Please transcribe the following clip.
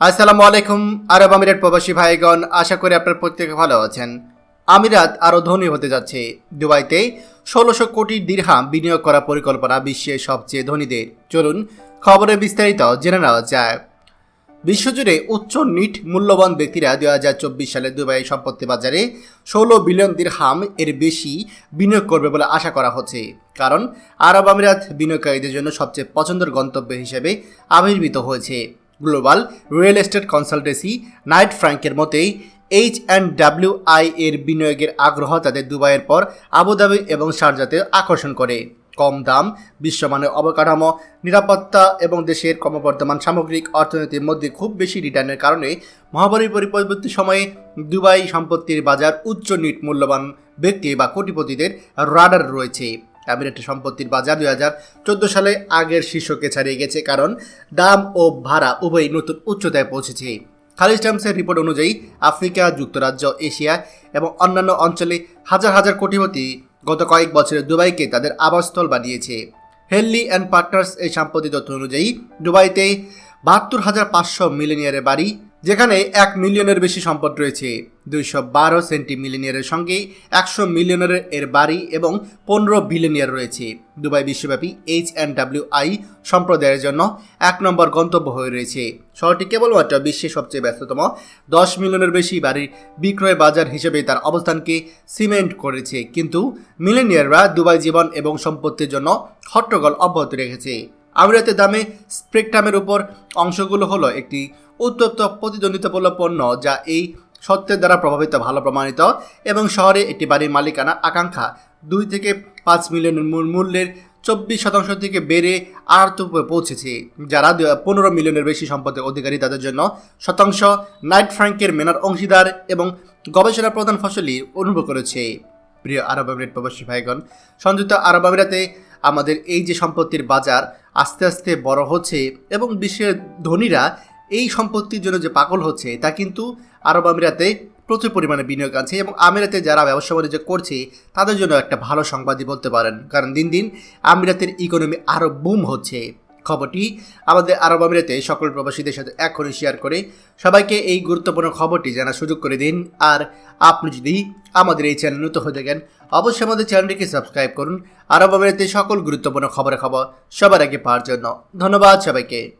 আসসালামু আলাইকুম, আরব আমিরাত প্রবাসী ভাইগণ, আশা করি আপনার প্রত্যেকে ভালো আছেন। আমিরাত আরও ধনী হতে যাচ্ছে। দুবাইতে ষোলোশো কোটি দিরহাম বিনিয়োগ করার পরিকল্পনা বিশ্বের সবচেয়ে ধনীদের। চলুন খবরে বিস্তারিত জেনে নেওয়া যায় বিশ্বজুড়ে উচ্চ নিট মূল্যবান ব্যক্তিরা দু হাজার চব্বিশ সালে দুবাই সম্পত্তি বাজারে ষোলো বিলিয়ন দিরহাম এর বেশি বিনিয়োগ করবে বলে আশা করা হচ্ছে। কারণ আরব আমিরাত বিনিয়োগকারীদের জন্য সবচেয়ে পছন্দের গন্তব্য হিসেবে আবির্ভূত হয়েছে। Global real estate consultancy Knight ফ্র্যাঙ্কের মতেই এইচ অ্যান্ড ডাব্লিউ আই এর বিনিয়োগের আগ্রহ তাদের দুবাইয়ের পর আবুধাবি এবং শারজাতে আকর্ষণ করে। কম দাম, বিশ্বমানের অবকাঠামো, নিরাপত্তা এবং দেশের ক্রমবর্ধমান সামগ্রিক অর্থনীতির মধ্যে খুব বেশি রিটার্নের কারণে মহামারীর পরিপরবর্তী সময়ে দুবাই সম্পত্তির বাজার উচ্চ নিট মূল্যবান ব্যক্তি বা কোটিপতিদের রাডার রয়েছে। আমিরাটের সম্পত্তির বাজার দুই হাজার চোদ্দ সালে আগের শীর্ষকে ছাড়িয়ে গেছে, কারণ দাম ও ভাড়া উভয়ই নতুন উচ্চতায় পৌঁছেছে। খালিজ টাইমসের রিপোর্ট অনুযায়ী, আফ্রিকা, যুক্তরাজ্য, এশিয়া এবং অন্যান্য অঞ্চলে হাজার হাজার কোটিপতি গত কয়েক বছরে দুবাইকে তাদের আবাসস্থল বানিয়েছে। হেললি অ্যান্ড পার্টনার্স এই সাম্প্রতি তথ্য অনুযায়ী, দুবাইতে বাহাত্তর হাজার পাঁচশো মিলিনিয়ারের বাড়ি, যেখানে এক মিলিয়নের বেশি সম্পদ রয়েছে। দুইশো বারো সেন্টি মিলিনিয়ারের সঙ্গে একশো মিলিয়নের এর বাড়ি এবং পনেরো বিলিয়নিয়ার রয়েছে। দুবাই বিশ্বব্যাপী এইচ অ্যান্ড ডাব্লিউ আই সম্প্রদায়ের জন্য এক নম্বর গন্তব্য হয়ে রয়েছে। শহরটি কেবলমাত্র বিশ্বের সবচেয়ে ব্যস্ততম। দশ মিলিয়নের বেশি বাড়ির বিক্রয় বাজার হিসেবে তার অবস্থানকে সিমেন্ট করেছে। কিন্তু মিলেনিয়াররা দুবাই জীবন এবং সম্পত্তির জন্য হট্টগোল অব্যাহত রেখেছে। আমিরাতের দামে স্পেকট্রামের উপর অংশগুলো হলো একটি উত্তপ্ত প্রতিদ্বন্দ্বিতাপূর্ণ পণ্য যা এই সত্যের দ্বারা প্রভাবিত, ভালো প্রমাণিত এবং শহরে একটি বাড়ির মালিকানার আকাঙ্ক্ষা। দুই থেকে পাঁচ মিলিয়নের মূল্যের চব্বিশ শতাংশ থেকে বেড়ে আটাত্তর পৌঁছেছে, যারা পনেরো মিলিয়নের বেশি সম্পদের অধিকারী। তাদের জন্য শতাংশ নাইট ফ্র্যাঙ্কের মেনার অংশীদার এবং গবেষণা প্রধান ফসলি অনুভব করেছে। প্রিয় আরব আমিরাত প্রবাসী ভাইগণ, সংযুক্ত আরব আমিরাতে আমাদের এই যে সম্পত্তির বাজার আস্তে আস্তে বড় হচ্ছে এবং বিশ্বের ধনীরা এই সম্পত্তির জন্য যে পাগল হচ্ছে, তা কিন্তু আরব আমিরাতে প্রচুর পরিমাণে বিনিয়োগ আছে এবং আমিরাতে যারা ব্যবসা বাণিজ্য করছে, তাদের জন্য একটা ভালো সংবাদই বলতে পারেন। কারণ দিন দিন আমিরাতের ইকোনমি আরও বুম হচ্ছে। খবরটি আমাদের আরব আমিরাতে সকল প্রবাসীদের সাথে এখনই শেয়ার করে। সবাইকে এই গুরুত্বপূর্ণ খবরটি জানার সুযোগ করে দিন। আর আপনি যদি আমাদের এই চ্যানেল নতুন হয়ে থাকেন, অবশ্যই আমাদের চ্যানেলটিকে সাবস্ক্রাইব করুন। আরব আমিরাতে সকল গুরুত্বপূর্ণ খবরের খবর সবার আগে পাওয়ার জন্য ধন্যবাদ সবাইকে।